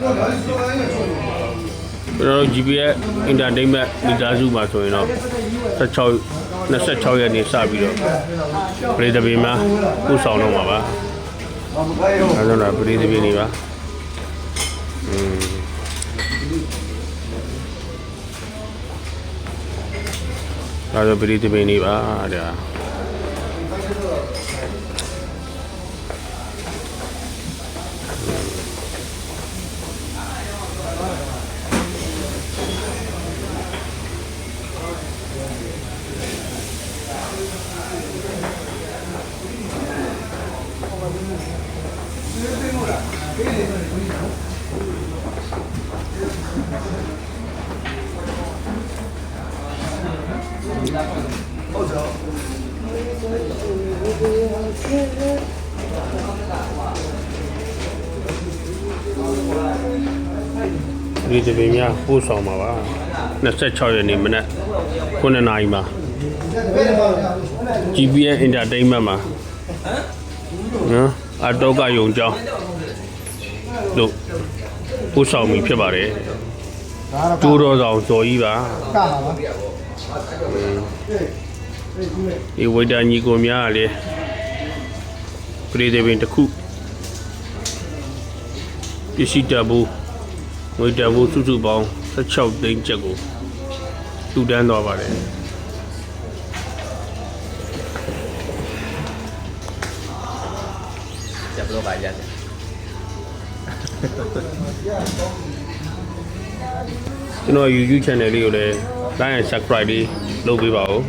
ကျွန်တော်တို့ GPS Entertainment မိသားစုမှာဆိုရင်တော့16 26ရက်နေ့စပြီးတော့ပြည်သူပြည်မှာပို့ဆောင်တော့မှာပါအဲဒါတော့ပြည်သူပြည်နေပါอืมဒါဆိုပြည်သူပြည်နေပါ ဒါဒီတပင်များပို့ဆောင်ပါပါ26ရက်နေ့မနက်9နာရီမှာ GPS Entertainment မှာနော်အတော့ကယုံကြောင်းတို့ပို့ဆောင်ပြီဖြစ်ပါတယ် ဒါတော့ ကျိုးတော်ဆောင်ဇော်ကြီးပါ ကပါပါ ဒီဝိဒါညီကိုများကလည်းပြည်သေးပင်တစ်ခုပစ္စည်းတပ်ဘူးငွေတပ်ဘူးစုစုပေါင်း16သိန်းချက်ကိုတူတန်းသွားပါတယ် จับโลกายัน ကျွန်တော် YouTube channel လေးကိုလည်း like and subscribe လေးလုပ်ပေးပါဦး